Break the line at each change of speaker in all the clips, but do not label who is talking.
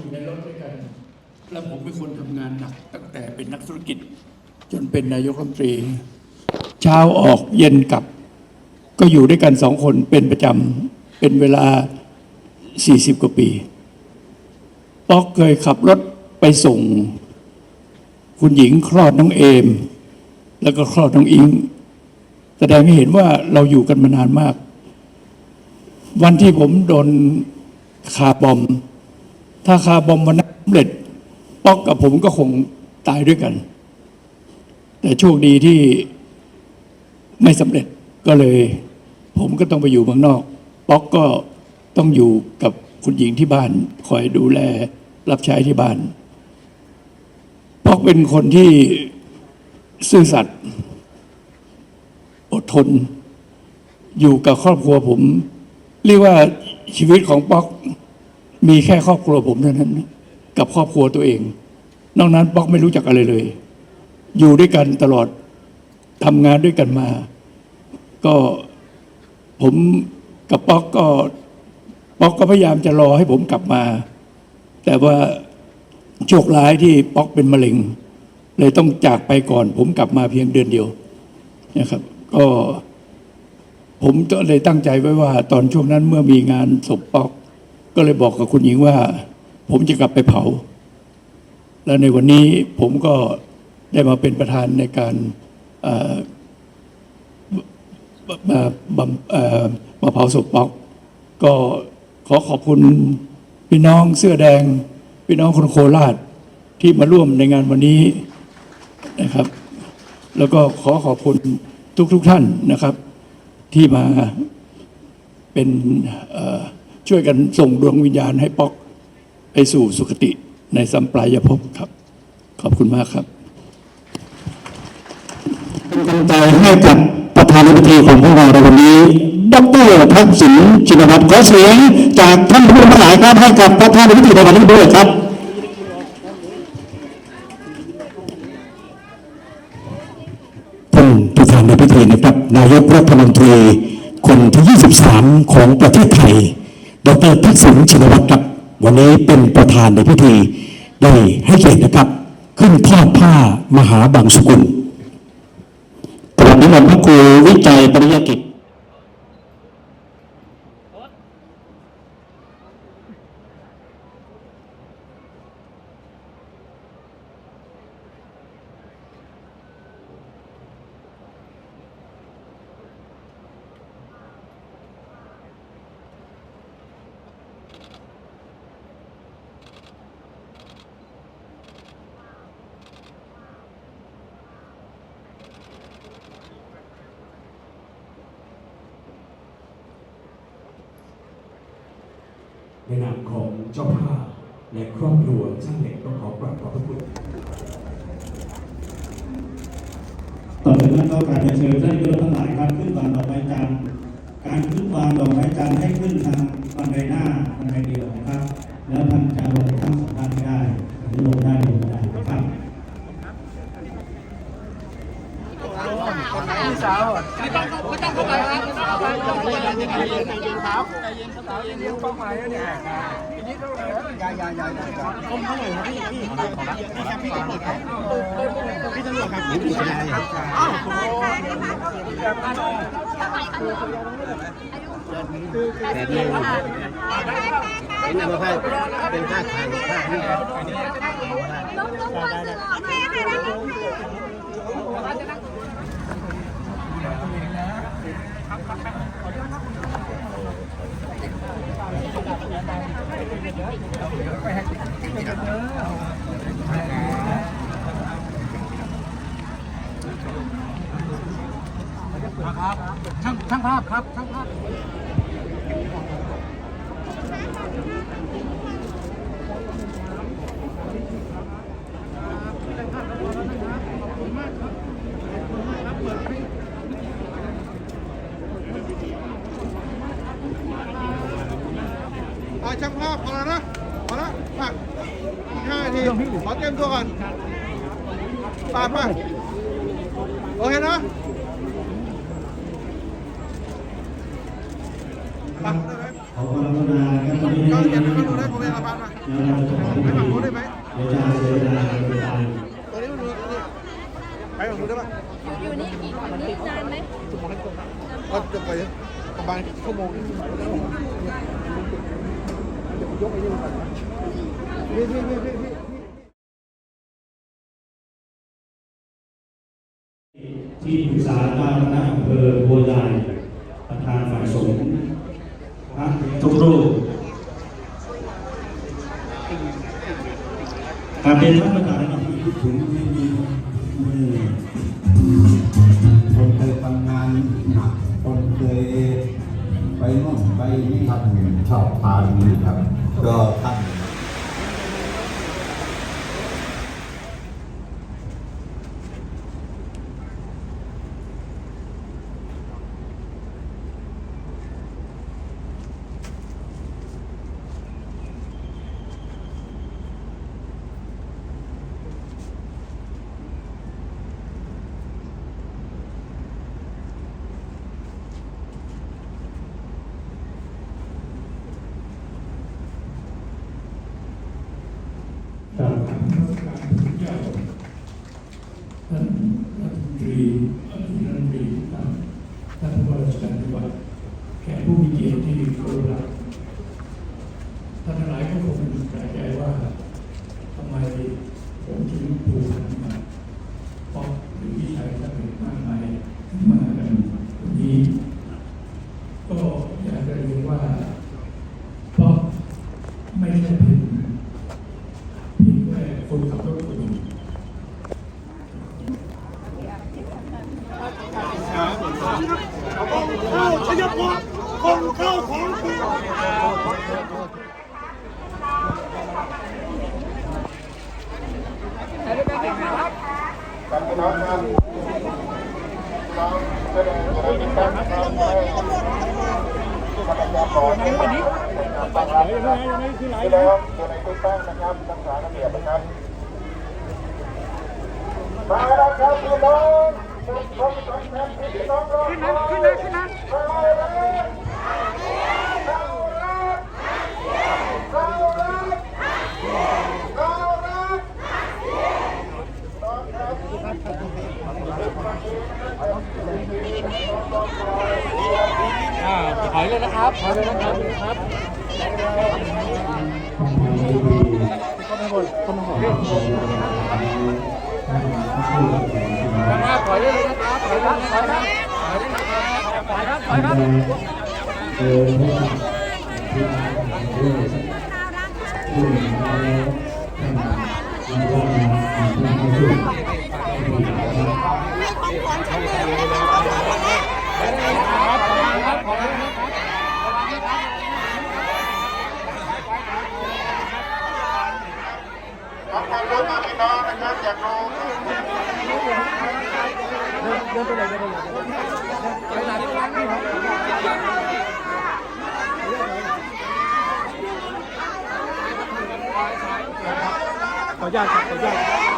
อยู่ในรถด้วยกัน แล้วผมเป็นคนทำงานหนัก ตั้งแต่เป็นนักธุรกิจ จนเป็นนายกรัฐมนตรี เช้าออกเย็นกลับ ก็อยู่ด้วยกันสองคนเป็นประจำเป็นเวลา 40 กว่าปีป๊อกเคยขับรถไปส่ง คุณหญิงคลอดน้องเอม แล้วก็คลอดน้องอิง แสดงให้เห็นว่าเราอยู่กันมานานมาก วันที่ผมโดนคาบอม ถ้าคาบอมวันนั้นสำเร็จ ป๊อกกับผมก็คงตายด้วยกัน แต่โชคดีที่ไม่สำเร็จก็เลย ผมก็ต้องไปอยู่เมืองนอก ป๊อกก็ต้องอยู่กับคุณหญิงที่บ้าน คอยดูแลรับใช้ที่บ้าน ป๊อกเป็นคนที่ซื่อสัตย์อดทน อยู่กับครอบครัวผม เรียกว่าชีวิตของป๊อก มีแค่ครอบครัวผมเท่านั้น กับครอบครัวตัวเอง นอกนั้นป๊อกไม่รู้จักอะไรเลย อยู่ด้วยกันตลอดทำงานด้วยกันมา ก็ผมกับป๊อกก็ป๊อกก็พยายามจะรอให้ผมกลับมา แต่ว่าโชคร้ายที่ป๊อกเป็นมะเร็ง เลยต้องจากไปก่อน ผมกลับมาเพียงเดือนเดียวนะครับ ก็ผมก็เลยตั้งใจไว้ว่า ตอนช่วงนั้นเมื่อมีงานศพป๊อก ก็เลยบอกกับคุณหญิงว่า ผมจะกลับไปเผา แล้วในวันนี้ผมก็ได้มาเป็นประธานในการมาบำเมาเผาศพป๊อกก็ขอขอบคุณพี่น้องเสื้อแดง พี่น้องคนโคราชที่มาร่วมในงานวันนี้นะครับ แล้วก็ขอขอบคุณทุกๆทท่านนะครับ ที่มาเป็นเอ่อ ช่วยกันส่งดวงวิญญาณให้ป๊อกไปสู่สุคติในสัมปรายภพครับ ขอบคุณมากครับ
เป็นกำลังใจให้กับประธานาธิบดีของพวกเราในวันนี้ ดรทักษิณชินวัตรขอเสียงจากท่านผู้บริหารครับให้กับประธานาธิบดีในวันนี้ด้วยครับท่านประธานในพิธีนะครับ นายกรัฐมนตรีคนที่ 23 ของประเทศไทย ดรทักษิณชินวัตรครับ วันนี้เป็นประธานในพิธี ได้ให้เกียรตินะครับ ขึ้นทอดผ้ามหาบางสกุลกราบนิมนต์พระครูวิจัยปริยกิจ ในนามของเจ้าภาพและครอบครัวช่างเหล็กต้องขอกราบขอบพระคุณ
ต่อจากนั้นก็การจะเชิญท่านยศทั้งหลายครับขึ้นวางดอกไม้จันทร์การขึ้นวางดอกไม้จันทร์ให้ขึ้นทาง แต่
เดียวนี่นำมาเป็นผ้าขาวผ้า ครับ
ช่างช่างภาพครับช่างภาพ
อ่าช่างภาพพอแล้วนะพอแล้วมาอีกห้านา ทีขอเตรียมตัวก่อนปาป่าโอเคนะไป่าได้ไหม
ขอความกรุณานะครับตอนนี้
ก็เดี๋ยว
ให้
เข้าดูได้ผมเองละพันมา
แล้วเราจะขอ
ไปฝั่งนู้นได้ไหม
เดี๋ยวจะเสียเวลาในการ
ตัวนี้มันมีนี่ไปฝั่งนู้นได้ปะ
อยู่นี่กี่อยู่นี่นานไหม
ก็จะไปประมาณชั่วโมงนึงยกไอ้นี่มก่อนพี่พี่พี่พี่
ที่ปรึกษาเจ้าคณะอำเภอบัวใหญ่ประธานฝ่ายสงฆ์พระทุกรูปการเป็นท่านประธานที่ถึงที่มีมือ
คนเคยทำงานหนักคนเคยไปโน่นไปนี่ท่านชอบพาดีครับ ก็ท่าน
ครับ
ท่าน รัฐมนตรีอดีตรัฐมนตรีท่านท่านผู้ว่าราชการจังหวัดแขกผู้มีเกียรติที่เคารพรักท่านทั้งหลายก็คงแปลกใจว่าทำไมผมถึงผูกพันมาเพราะหรือพี่ชายท่านเป็นมากมายมากันวันนี้ ก็อยากจะเรียนว่า เพราะไม่ใช่เพียงเพียงแค่คนขับรถคนหนึ่ง
เข้าชัยพรคงเข้าของคุณ
มาแล้วครับพี่น้องขึ้นนะขึ้นนะขึ้นนะเรารักเรารักเรารักเรารัก
ถอย เล น้อ
งนะครับ
อยา
กรู้
ขออนุญาตครับขออนุญาต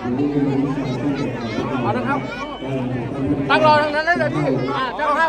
เอา
ละครับ ตั้งรอทางนั้นเลยพี่อ่าเจ้าห้า